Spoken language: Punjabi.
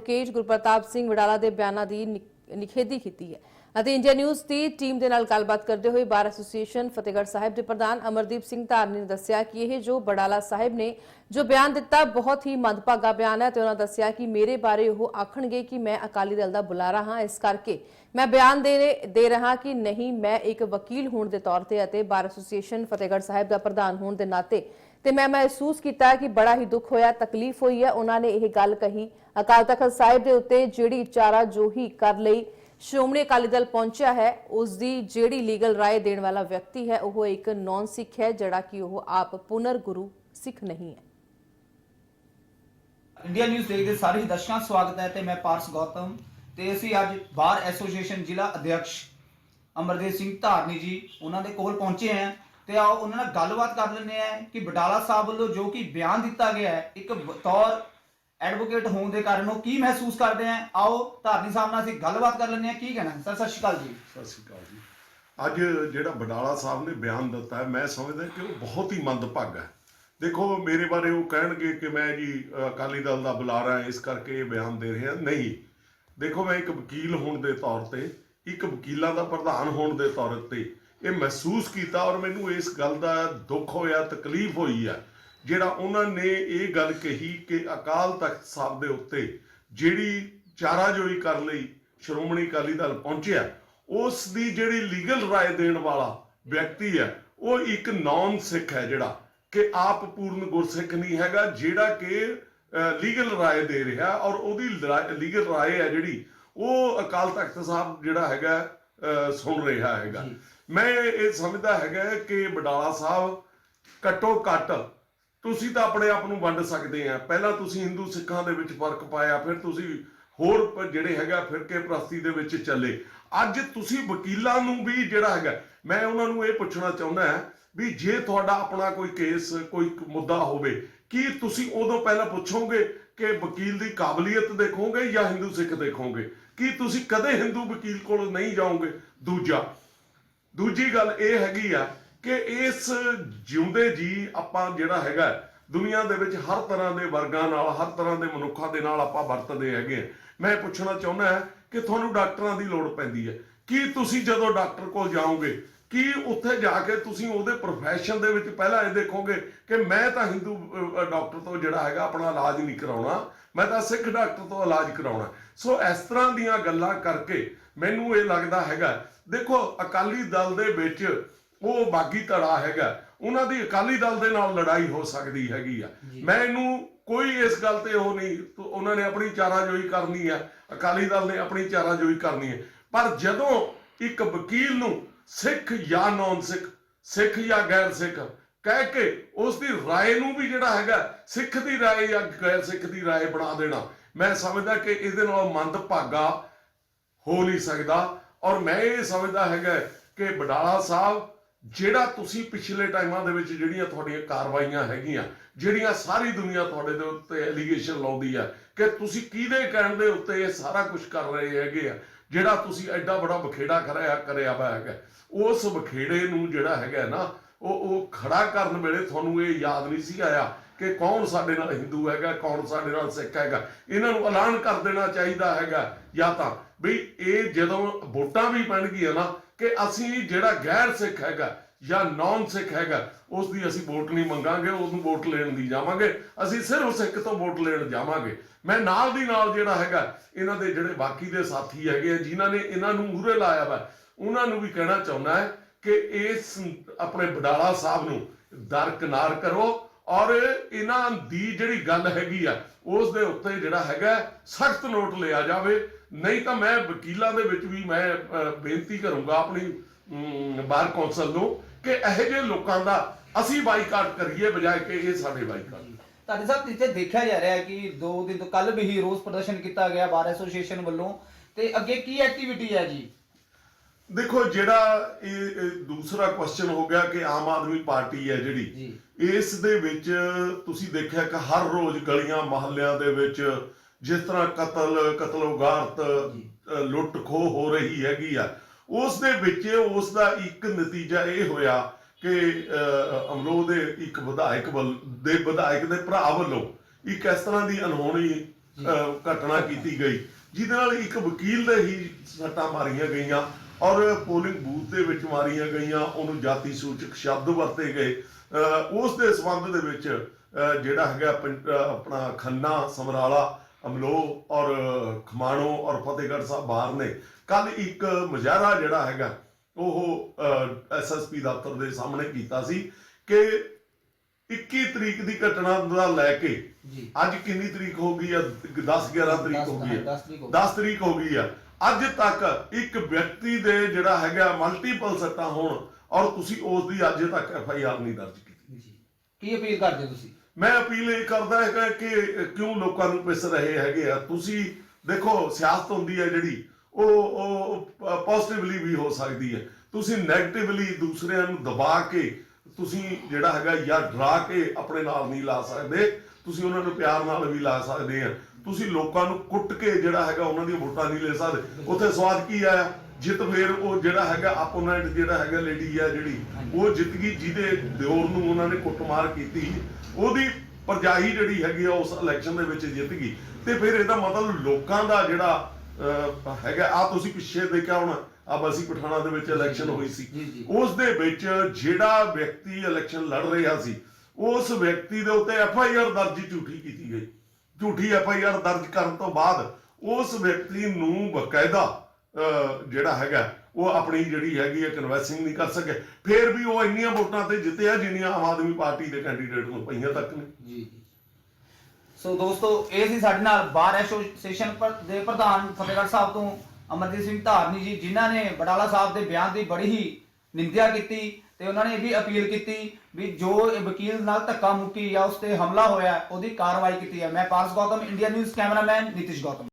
ਐਡਵੋਕੇਟ ਗੁਰਪ੍ਰਤਾਪ ਸਿੰਘ ਵਡਾਲਾ ਦੇ ਬਿਆਨਾਂ ਦੀ ਨਿਖੇਧੀ ਕੀਤੀ ਹੈ ਅਤੇ ਇੰਡੀਆ ਨਿਊਜ਼ ਦੀ ਟੀਮ ਦੇ ਨਾਲ ਗੱਲਬਾਤ ਕਰਦੇ ਹੋਏ ਬਾਰ ਐਸੋਸੀਏਸ਼ਨ ਫਤਿਹਗੜ੍ਹ ਸਾਹਿਬ ਦੇ ਪ੍ਰਧਾਨ ਅਮਰਦੀਪ ਸਿੰਘ ਧਾਰਨੀ ਨੇ ਦੱਸਿਆ ਕਿ ਇਹ ਜੋ ਬਡਾਲਾ ਸਾਹਿਬ ਨੇ ਜੋ ਬਿਆਨ ਦਿੱਤਾ ਬਹੁਤ ਹੀ ਮੰਦਭਾਗਾ ਬਿਆਨ ਹੈ ਤੇ ਉਹਨਾਂ ਦੱਸਿਆ ਕਿ ਮੇਰੇ ਬਾਰੇ ਉਹ ਆਖਣਗੇ ਕਿ ਮੈਂ ਅਕਾਲੀ ਦਲ ਦਾ ਬੁਲਾਰਾ ਹਾਂ, ਇਸ ਕਰਕੇ ਮੈਂ ਬਿਆਨ ਦੇ ਦੇ ਰਹਾ ਕਿ ਨਹੀਂ, ਮੈਂ ਇੱਕ ਵਕੀਲ ਹੋਣ ਦੇ ਤੌਰ ਤੇ ਅਤੇ ਬਾਰ ਐਸੋਸੀਏਸ਼ਨ ਫਤਿਹਗੜ੍ਹ ਸਾਹਿਬ ਦਾ ਪ੍ਰਧਾਨ ਹੋਣ ਦੇ ਨਾਤੇ ਤੇ ਮੈਂ ਮਹਿਸੂਸ ਕੀਤਾ ਕਿ ਬੜਾ ਹੀ ਦੁੱਖ ਹੋਇਆ, ਤਕਲੀਫ ਹੋਈ ਹੈ। ਉਹਨਾਂ ਨੇ ਇਹ ਗੱਲ ਕਹੀ। ਅਕਾਲ ਤਖਤ ਸਾਹਿਬ ਦੇ ਉੱਤੇ ਜਿਹੜੀ ਚਾਰਾ ਜੋ ਕਰ ਲਈ, ਸ਼੍ਰੋਮਣੀ ਅਕਾਲੀ ਦਲ ਪਹੁੰਚਿਆ ਹੈ। ਉਸ ਦੀ ਜਿਹੜੀ ਲੀਗਲ ਰਾਏ ਦੇਣ ਵਾਲਾ ਵਿਅਕਤੀ ਹੈ, ਉਹ ਇੱਕ ਨੌਨ ਸਿੱਖ ਹੈ, ਜਿਹੜਾ ਕਿ ਉਹ ਆਪ ਪੁਨਰ ਗੁਰੂ ਸਿੱਖ ਨਹੀਂ ਹੈ। ਇੰਡੀਆ ਨਿਊਜ਼ ਦੇਖਦੇ ਸਾਰੇ ਦਰਸ਼ਕਾਂ ਦਾ ਸਵਾਗਤ ਹੈ ਤੇ ਮੈਂ ਪਾਰਸ ਗੌਤਮ ਤੇ ਅਸੀਂ ਅੱਜ ਬਾਰ ਐਸੋਸੀਏਸ਼ਨ ਜ਼ਿਲ੍ਹਾ ਅਧਿਕਸ਼ ਅਮਰਦੇਵ ਸਿੰਘ ਧਾਰਨੀ ਜੀ, ਉਹਨਾਂ ਦੇ ਕੋਲ ਪਹੁੰਚੇ ਹਾਂ। ਤੇ ਆਓ ਉਹਨਾਂ ਨਾਲ ਗੱਲਬਾਤ ਕਰ ਲੈਂਦੇ ਆ ਕਿ ਬਡਾਲਾ ਸਾਹਿਬ ਵੱਲੋਂ ਜੋ ਕਿ ਬਿਆਨ ਦਿੱਤਾ ਗਿਆ ਹੈ, ਇੱਕ ਬਤੌਰ ਐਡਵੋਕੇਟ ਹੋਣ ਦੇ ਕਾਰਨ ਉਹ ਕੀ ਮਹਿਸੂਸ ਕਰਦੇ ਆ ਆਓ ਧਾਰਨੀ ਸਾਹਿਬ ਨਾਲ ਅਸੀਂ ਗੱਲਬਾਤ ਕਰ ਲੈਂਦੇ ਆ ਕੀ ਕਹਿਣਾ? ਸਰ, ਸਤਿ ਸ਼੍ਰੀ ਅਕਾਲ ਜੀ। ਸਤਿ ਸ਼੍ਰੀ ਅਕਾਲ ਜੀ। ਅੱਜ ਜਿਹੜਾ ਬਡਾਲਾ ਸਾਹਿਬ ਨੇ ਬਿਆਨ ਦਿੱਤਾ ਹੈ, ਮੈਂ ਸਮਝਦਾ ਕਿ ਉਹ ਬਹੁਤ ਹੀ ਮੰਦਭਾਗਾ ਹੈ। ਦੇਖੋ, ਮੇਰੇ ਬਾਰੇ ਉਹ ਕਹਿਣਗੇ ਕਿ ਮੈਂ ਜੀ ਅਕਾਲੀ ਦਲ ਦਾ ਬੁਲਾਰਾ ਇਸ ਕਰਕੇ ਇਹ ਬਿਆਨ ਦੇ ਰਿਹਾ ਨਹੀਂ। ਦੇਖੋ, ਮੈਂ ਇੱਕ ਵਕੀਲ ਹੋਣ ਦੇ ਤੌਰ ਤੇ, ਇੱਕ ਵਕੀਲਾਂ ਦਾ ਪ੍ਰਧਾਨ ਹੋਣ ਦੇ ਤੌਰ ਤੇ ਇਹ ਮਹਿਸੂਸ ਕੀਤਾ ਔਰ ਮੈਨੂੰ ਇਸ ਗੱਲ ਦਾ ਦੁੱਖ ਹੋਇਆ, ਤਕਲੀਫ ਹੋਈ ਹੈ ਜਿਹੜਾ ਉਹਨਾਂ ਨੇ ਇਹ ਗੱਲ ਕਹੀ ਕਿ ਅਕਾਲ ਤਖਤ ਸਾਹਿਬ ਦੇ ਉੱਤੇ ਜਿਹੜੀ ਚਾਰਾਜੋਈ ਕਰ ਲਈ, ਸ਼੍ਰੋਮਣੀ ਅਕਾਲੀ ਦਲ ਪਹੁੰਚਿਆ, ਉਸ ਦੀ ਜਿਹੜੀ ਲੀਗਲ ਰਾਏ ਦੇਣ ਵਾਲਾ ਵਿਅਕਤੀ ਹੈ ਉਹ ਇੱਕ ਨੌਨ ਸਿੱਖ ਹੈ ਜਿਹੜਾ, ਕਿ ਆਪ ਪੂਰਨ ਗੁਰਸਿੱਖ ਨਹੀਂ ਹੈਗਾ, ਜਿਹੜਾ ਕਿ ਲੀਗਲ ਰਾਏ ਦੇ ਰਿਹਾ ਔਰ ਉਹਦੀ ਲੀਗਲ ਰਾਏ ਹੈ ਜਿਹੜੀ, ਉਹ ਅਕਾਲ ਤਖਤ ਸਾਹਿਬ ਜਿਹੜਾ ਹੈਗਾ ਸੁਣ ਰਿਹਾ ਹੈਗਾ। ਮੈਂ ਇਹ ਸਮਝਦਾ ਹੈਗਾ ਕਿ ਬਡਾਲਾ ਸਾਹਿਬ ਘੱਟੋ ਘੱਟ ਤੁਸੀਂ ਤਾਂ ਆਪਣੇ ਆਪ ਨੂੰ ਵੰਡ ਸਕਦੇ ਆ। ਪਹਿਲਾਂ ਤੁਸੀਂ ਹਿੰਦੂ ਸਿੱਖਾਂ ਦੇ ਵਿੱਚ ਫ਼ਰਕ ਪਾਇਆ ਫਿਰ ਤੁਸੀਂ ਹੋਰ ਜਿਹੜੇ ਹੈਗਾ ਫਿਰਕੇ ਪ੍ਰਸਤੀ ਦੇ ਵਿੱਚ ਚੱਲੇ। ਅੱਜ ਤੁਸੀਂ ਵਕੀਲਾਂ ਨੂੰ ਵੀ ਜਿਹੜਾ ਹੈਗਾ ਮੈਂ ਉਹਨਾਂ ਨੂੰ ਇਹ ਪੁੱਛਣਾ ਚਾਹੁੰਦਾ ਹਾਂ ਵੀ ਜੇ ਤੁਹਾਡਾ ਆਪਣਾ ਕੋਈ ਕੇਸ ਕੋਈ ਮੁੱਦਾ ਹੋਵੇ ਕੀ ਤੁਸੀਂ ਉਦੋਂ ਪਹਿਲਾਂ ਪੁੱਛੋਗੇ ਕਿ ਵਕੀਲ ਦੀ ਕਾਬਲੀਅਤ ਦੇਖੋਗੇ ਜਾਂ ਹਿੰਦੂ ਸਿੱਖ ਦੇਖੋਗੇ? ਕੀ ਤੁਸੀਂ ਕਦੇ ਹਿੰਦੂ ਵਕੀਲ ਕੋਲ ਨਹੀਂ ਜਾਓਗੇ ਦੂਜਾ, ਦੂਜੀ ਗੱਲ ਇਹ ਹੈਗੀ ਆ ਕਿ ਇਸ ਜਿਉਂਦੇ ਜੀ ਆਪਾਂ ਜਿਹੜਾ ਹੈਗਾ, ਦੁਨੀਆ ਦੇ ਵਿੱਚ ਹਰ ਤਰ੍ਹਾਂ ਦੇ ਵਰਗਾਂ ਨਾਲ, ਹਰ ਤਰ੍ਹਾਂ ਦੇ ਮਨੁੱਖਾਂ ਦੇ ਨਾਲ ਆਪਾਂ ਵਰਤਦੇ ਹੈਗੇ ਆ। ਮੈਂ ਪੁੱਛਣਾ ਚਾਹੁੰਦਾ ਹਾਂ ਕਿ ਤੁਹਾਨੂੰ ਡਾਕਟਰਾਂ ਦੀ ਲੋੜ ਪੈਂਦੀ ਹੈ ਕੀ ਤੁਸੀਂ ਜਦੋਂ ਡਾਕਟਰ ਕੋਲ ਜਾਓਗੇ ਕੀ ਉੱਥੇ ਜਾ ਕੇ ਤੁਸੀਂ ਉਹਦੇ profession ਦੇ ਵਿੱਚ ਪਹਿਲਾਂ ਇਹ ਦੇਖੋਗੇ ਕਿ ਮੈਂ ਤਾਂ ਹਿੰਦੂ ਡਾਕਟਰ ਤੋਂ ਜਿਹੜਾ ਹੈਗਾ ਆਪਣਾ ਇਲਾਜ ਨਹੀਂ ਕਰਾਉਣਾ ਮੈਂ ਤਾਂ ਸਿੱਖ ਡਾਕਟਰ ਤੋਂ ਇਲਾਜ ਕਰਾਉਣਾ। ਸੋ ਇਸ ਤਰ੍ਹਾਂ ਦੀਆਂ ਗੱਲਾਂ ਕਰਕੇ ਮੈਨੂੰ ਇਹ ਲੱਗਦਾ ਹੈਗਾ ਦੇਖੋ ਅਕਾਲੀ ਦਲ ਦੇ ਵਿੱਚ ਉਹ ਬਾਗੀ ਧੜਾ ਹੈਗਾ ਉਹਨਾਂ ਦੀ ਅਕਾਲੀ ਦਲ ਦੇ ਨਾਲ ਲੜਾਈ ਹੋ ਸਕਦੀ ਹੈਗੀ ਆ। ਮੈਂ ਇਹਨੂੰ ਕੋਈ ਇਸ ਗੱਲ ਤੇ ਉਹ ਨਹੀਂ ਉਹਨਾਂ ਨੇ ਆਪਣੀ ਚਾਰਾਜੋਈ ਕਰਨੀ ਆ ਅਕਾਲੀ ਦਲ ਨੇ ਆਪਣੀ ਚਾਰਾਜੋਈ ਕਰਨੀ ਹੈ ਪਰ ਜਦੋਂ ਇੱਕ ਵਕੀਲ ਨੂੰ ਸਿੱਖ ਜਾਂ ਨੌਨ ਸਿੱਖ ਸਿੱਖ ਜਾਂ ਗੈਰ ਸਿੱਖ ਕਹਿ ਕੇ ਉਸ ਦੀ رائے ਨੂੰ ਵੀ ਜਿਹੜਾ ਹੈਗਾ ਸਿੱਖ ਦੀ رائے ਜਾਂ ਗੈਰ ਸਿੱਖ ਦੀ رائے ਬਣਾ ਦੇਣਾ ਮੈਂ ਸਮਝਦਾ ਕਿ ਇਹਦੇ ਨਾਲ ਮੰਦ ਭਾਗਾ ਹੋ ਨਹੀਂ ਸਕਦਾ ਔਰ ਮੈਂ ਇਹ ਸਮਝਦਾ ਹੈਗਾ ਕਿ ਬਡਾਲਾ ਸਾਹਿਬ ਜਿਹੜਾ ਤੁਸੀਂ ਪਿਛਲੇ ਟਾਈਮਾਂ ਦੇ ਵਿੱਚ ਜਿਹੜੀਆਂ ਤੁਹਾਡੀਆਂ ਕਾਰਵਾਈਆਂ ਹੈਗੀਆਂ ਜਿਹੜੀਆਂ ਸਾਰੀ ਦੁਨੀਆ ਤੁਹਾਡੇ ਦੇ ਉੱਤੇ ਐਲੀਗੇਸ਼ਨ ਲਾਉਂਦੀ ਆ ਕਿ ਤੁਸੀਂ ਕਿਹਦੇ ਕਹਿਣ ਦੇ ਉੱਤੇ ਇਹ ਸਾਰਾ ਕੁਝ ਕਰ ਰਹੇ ਹੈਗੇ ਆ ਜਿਹੜਾ ਤੁਸੀਂ ਐਡਾ ਬੜਾ ਬਖੇੜਾ ਕਰਿਆ ਕਰਿਆ ਵਾ ਹੈਗਾ। ਉਸ ਬਖੇੜੇ ਨੂੰ ਜਿਹੜਾ ਹੈਗਾ ਨਾ, ਉਹ ਉਹ ਖੜਾ ਕਰਨ ਵੇਲੇ ਤੁਹਾਨੂੰ ਇਹ ਯਾਦ ਨਹੀਂ ਸੀ ਆਇਆ ਕਿ ਕੌਣ ਸਾਡੇ ਨਾਲ ਹਿੰਦੂ ਹੈਗਾ, ਕੌਣ ਸਾਡੇ ਨਾਲ ਸਿੱਖ ਹੈਗਾ। ਇਹਨਾਂ ਨੂੰ ਐਲਾਨ ਕਰ ਦੇਣਾ ਚਾਹੀਦਾ ਹੈਗਾ ਜਾਂ ਤਾਂ ਵੀ ਇਹ ਜਦੋਂ ਵੋਟਾਂ ਵੀ ਪੈਣਗੀਆਂ ਨਾ, ਕਿ ਅਸੀਂ ਜਿਹੜਾ ਗੈਰ ਸਿੱਖ ਹੈਗਾ ਜਾਂ ਨੌਨ ਸਿੱਖ ਹੈਗਾ ਉਸ ਦੀ ਅਸੀਂ ਵੋਟ ਨਹੀਂ ਮੰਗਾਂਗੇ, ਉਹਨੂੰ ਵੋਟ ਲੈਣ ਦੀ ਜਾਵਾਂਗੇ, ਅਸੀਂ ਸਿਰਫ ਸਿੱਖ ਤੋਂ ਵੋਟ ਲੈਣ ਜਾਵਾਂਗੇ। ਮੈਂ ਨਾਲ ਦੀ ਨਾਲ ਜਿਹੜਾ ਹੈਗਾ, ਇਹਨਾਂ ਦੇ ਜਿਹੜੇ ਬਾਕੀ ਦੇ ਸਾਥੀ ਹੈਗੇ ਆ, ਜਿਨ੍ਹਾਂ ਨੇ ਇਹਨਾਂ ਨੂੰ ਮੂਹਰੇ ਲਾਇਆ ਵਾ, ਉਹਨਾਂ ਨੂੰ ਵੀ ਕਹਿਣਾ ਚਾਹੁੰਦਾ ਹੈ ਕਿ ਇਸ ਆਪਣੇ ਬਡਾਲਾ ਸਾਹਿਬ ਨੂੰ ਦਰਕਨਾਰ ਕਰੋ ਔਰ ਇਹਨਾਂ ਦੀ ਜਿਹੜੀ ਗੱਲ ਹੈਗੀ ਆ ਉਸ ਦੇ ਉੱਤੇ ਜਿਹੜਾ ਹੈਗਾ, ਸਖਤ ਨੋਟ ਲਿਆ ਜਾਵੇ। ਨਹੀਂ ਤਾਂ ਮੈਂ ਵਕੀਲਾਂ ਦੇ ਵਿੱਚ ਵੀ ਮੈਂ ਬੇਨਤੀ ਕਰੂੰਗਾ ਆਪਣੀ ਬਾਰ ਕੌਂਸਲ ਨੂੰ ਕਿ ਇਹੋ ਜਿਹੇ ਲੋਕਾਂ ਦਾ ਅਸੀਂ ਬਾਈਕਾਟ ਕਰੀਏ ਬਜਾਏ ਕਿ ਇਹ ਸਾਡੇ ਬਾਈਕਾਟ। ਧਾਰਨੀ ਸਾਹਿਬ ਇੱਥੇ ਦੇਖਿਆ ਜਾ ਰਿਹਾ ਹੈ ਕਿ ਦੋ ਦਿਨ ਤੋਂ ਕੱਲ ਵੀ ਹੀ ਰੋਸ ਪ੍ਰਦਰਸ਼ਨ ਕੀਤਾ ਗਿਆ ਬਾਰ ਐਸੋਸੀਏਸ਼ਨ ਵੱਲੋਂ। ਤੇ ਅੱਗੇ ਕੀ ਐਕਟੀਵਿਟੀ ਹੈ ਜੀ? ਦੇਖੋ ਜਿਹੜਾ ਇਹ ਇਹ ਦੂਸਰਾ ਕੁਐਸਚਨ ਹੋ ਗਿਆ ਕਿ ਆਮ ਆਦਮੀ ਪਾਰਟੀ ਹੈ ਜਿਹੜੀ। ਇਸ ਦੇ ਵਿੱਚ ਤੁਸੀਂ ਦੇਖਿਆ ਕਿ ਹਰ ਰੋਜ਼ ਗਲੀਆਂ ਮਹੱਲਿਆਂ ਦੇ ਵਿੱਚ ਜਿਸ ਤਰ੍ਹਾਂ ਕਤਲ ਕਤਲੋਗਾਰਤ ਲੁੱਟ ਖੋਹ ਹੋ ਰਹੀ ਹੈਗੀ ਆ ਉਸ ਦੇ ਵਿੱਚ ਉਸ ਦਾ ਇੱਕ ਨਤੀਜਾ ਇਹ ਹੋਇਆ ਕਿ ਅਮਰੋਹ ਦੇ ਇੱਕ ਵਿਧਾਇਕ ਵੱਲ ਦੇ ਵਿਧਾਇਕ ਦੇ ਭਰਾ ਵੱਲੋਂ ਇੱਕ ਇਸ ਤਰ੍ਹਾਂ ਦੀ ਅਨਹੋਣੀ ਘਟਨਾ ਕੀਤੀ ਗਈ ਜਿਹਦੇ ਨਾਲ ਇੱਕ ਵਕੀਲ ਦੇ ਹੀ ਸੱਟਾਂ ਮਾਰੀਆਂ ਗਈਆਂ ਔਰ ਪੋਲਿੰਗ ਬੂਥ ਦੇ ਵਿੱਚ ਮਾਰੀਆਂ ਗਈਆਂ ਉਹਨੂੰ ਜਾਤੀ ਸੂਚਕ ਸ਼ਬਦ ਵਰਤੇ ਗਏ। ਅਹ, ਉਸ ਦੇ ਸੰਬੰਧ ਦੇ ਵਿੱਚ ਅਹ, ਜਿਹੜਾ ਹੈਗਾ ਪੰ- ਆਪਣਾ ਖੰਨਾ ਸਮਰਾਲਾ ਅਮਲੋ ਔਰ ਖਮਾਣੋ ਔਰ ਫਤਿਹਗੜ੍ਹ ਸਾਹਿਬ ਬਾਹਰ ਨੇ। ਕੱਲ ਇੱਕ ਮੁਜ਼ਾਹਰਾ ਜਿਹੜਾ ਹੈਗਾ ਉਹ ਐਸਐਸਪੀ ਦਫ਼ਤਰ ਦੇ ਸਾਹਮਣੇ ਕੀਤਾ ਸੀ ਕਿ 21 ਤਰੀਕ ਦੀ ਘਟਨਾ ਦਾ ਲੈ ਕੇ ਅੱਜ ਕਿੰਨੀ ਤਰੀਕ ਹੋ ਗਈ ਆ? 10 11 ਤਰੀਕ ਹੋ ਗਈ ਆ। 10 ਤਰੀਕ ਹੋ 10 ਤਰੀਕ ਹੋ ਗਈ ਆ। ਅੱਜ ਤੱਕ ਇੱਕ ਵਿਅਕਤੀ ਦੇ ਜਿਹੜਾ ਹੈਗਾ ਮਲਟੀਪਲ ਸੱਟਾਂ ਹੋਣ ਔਰ ਤੁਸੀਂ ਉਸ ਦੀ ਅੱਜ ਤੱਕ ਐਫ ਆਈ ਆਰ ਨਹੀਂ ਦਰਜ ਕੀਤੀ। ਜੀ। ਕੀ ਅਪੀਲ ਕਰਦੇ ਤੁਸੀਂ? ਮੈਂ ਅਪੀਲ ਇਹ ਕਰਦਾ ਹੈਗਾ ਕਿ ਕਿਉਂ ਲੋਕਾਂ ਨੂੰ ਪਿਸ ਰਹੇ ਹੈਗੇ ਆ? ਤੁਸੀਂ ਦੇਖੋ, ਸਿਆਸਤ ਹੁੰਦੀ ਹੈ ਜਿਹੜੀ, ਉਹ ਉਹ ਪੋਜ਼ਿਟਿਵਲੀ ਵੀ ਹੋ ਸਕਦੀ ਹੈ। ਤੁਸੀਂ ਨੈਗੇਟਿਵਲੀ ਦੂਸਰਿਆਂ ਨੂੰ ਦਬਾ ਕੇ, ਤੁਸੀਂ ਜਿਹੜਾ ਹੈਗਾ ਜਾਂ ਡਰਾ ਕੇ ਆਪਣੇ ਨਾਲ ਨਹੀਂ ਲਾ ਸਕਦੇ, ਤੁਸੀਂ ਉਹਨਾਂ ਨੂੰ ਪਿਆਰ ਨਾਲ ਵੀ ਲਾ ਸਕਦੇ ਆ। ਤੁਸੀਂ ਲੋਕਾਂ ਨੂੰ ਕੁੱਟ ਕੇ ਜਿਹੜਾ ਹੈਗਾ ਉਹਨਾਂ ਦੀਆਂ ਵੋਟਾਂ ਨਹੀਂ ਲੈ ਸਕਦੇ। ਉੱਥੇ ਸਵਾਦ ਕੀ ਆਇਆ? ਜਿੱਤ ਫੇਰ ਉਹ ਜਿਹੜਾ ਹੈਗਾ ਆਪੋਨੈਂਟ ਜਿਹੜਾ ਹੈਗਾ ਲੇਡੀ ਆ ਜਿਹੜੀ ਉਹ ਜਿੱਤ ਗਈ ਜਿਹਦੇ ਦਿਓਰ ਨੂੰ ਉਹਨਾਂ ਨੇ ਕੁੱਟਮਾਰ ਕੀਤੀ ਉਹਦੀ ਪਰਜਾਈ ਜਿਹੜੀ ਹੈਗੀ ਆ ਉਸ ਇਲੈਕਸ਼ਨ ਦੇ ਵਿੱਚ ਜਿੱਤ ਗਈ। ਤੇ ਫਿਰ ਇਹਦਾ ਮਤਲਬ ਲੋਕਾਂ ਦਾ ਜਿਹੜਾ ਹੈਗਾ ਆ ਤੁਸੀਂ ਪਿੱਛੇ ਦੇਖਿਆ ਹੁਣ ਆ ਬਸੀ ਪਠਾਣਾ ਦੇ ਵਿੱਚ ਇਲੈਕਸ਼ਨ ਹੋਈ ਸੀ। ਉਸ ਦੇ ਵਿੱਚ ਜਿਹੜਾ ਵਿਅਕਤੀ ਇਲੈਕਸ਼ਨ ਲੜ ਰਿਹਾ ਸੀ ਉਸ ਵਿਅਕਤੀ ਦੇ ਉੱਤੇ ਐਫ ਆਈ ਆਰ ਦਰਜ ਝੂਠੀ ਕੀਤੀ ਗਈ। ਝੂਠੀ ਐਫ ਆਈ ਆਰ ਦਰਜ ਕਰਨ ਤੋਂ ਬਾਅਦ ਉਸ ਵਿਅਕਤੀ ਨੂੰ ਬਕਾਇਦਾ ਜਿਹੜਾ ਹੈਗਾ, ਉਹ ਆਪਣੀ ਜਿਹੜੀ ਹੈਗੀ ਹੈ ਕਨਵੈਸਿੰਗ ਨਹੀਂ ਕਰ ਸਕੇ। ਫਿਰ ਵੀ ਉਹ ਇੰਨੀਆਂ ਵੋਟਾਂ ਤੇ ਜਿੱਤਿਆ ਜਿੰਨੀਆਂ ਆਮ ਆਦਮੀ ਪਾਰਟੀ ਦੇ ਕੈਂਡੀਡੇਟ ਨੂੰ ਪਈਆਂ ਤੱਕ ਨੇ। ਜੀ ਸੋ ਦੋਸਤੋ, ਇਹ ਸੀ ਸਾਡੇ ਨਾਲ ਬਾਰ ਐਸੋਸੀਏਸ਼ਨ ਦੇ ਪ੍ਰਧਾਨ ਫਤਿਹਗੜ੍ਹ ਸਾਹਿਬ ਤੋਂ ਅਮਰਜੀਤ ਸਿੰਘ ਧਾਰਨੀ ਜੀ, ਜਿਨ੍ਹਾਂ ਨੇ ਬਟਾਲਾ ਸਾਹਿਬ ਦੇ ਬਿਆਨ ਦੀ ਬੜੀ ਹੀ ਨਿੰਦਿਆ ਕੀਤੀ ਤੇ ਉਹਨਾਂ ਨੇ ਇਹ ਵੀ ਅਪੀਲ ਕੀਤੀ ਵੀ ਜੋ ਇਹ ਵਕੀਲ ਨਾਲ ਧੱਕਾ ਮੁੱਕੀ ਜਾਂ ਉਸ ਤੇ ਹਮਲਾ ਹੋਇਆ, ਉਹਦੀ ਕਾਰਵਾਈ ਕੀਤੀ ਹੈ। ਮੈਂ Paras Gautam, India news cameraman Nitish Gautam.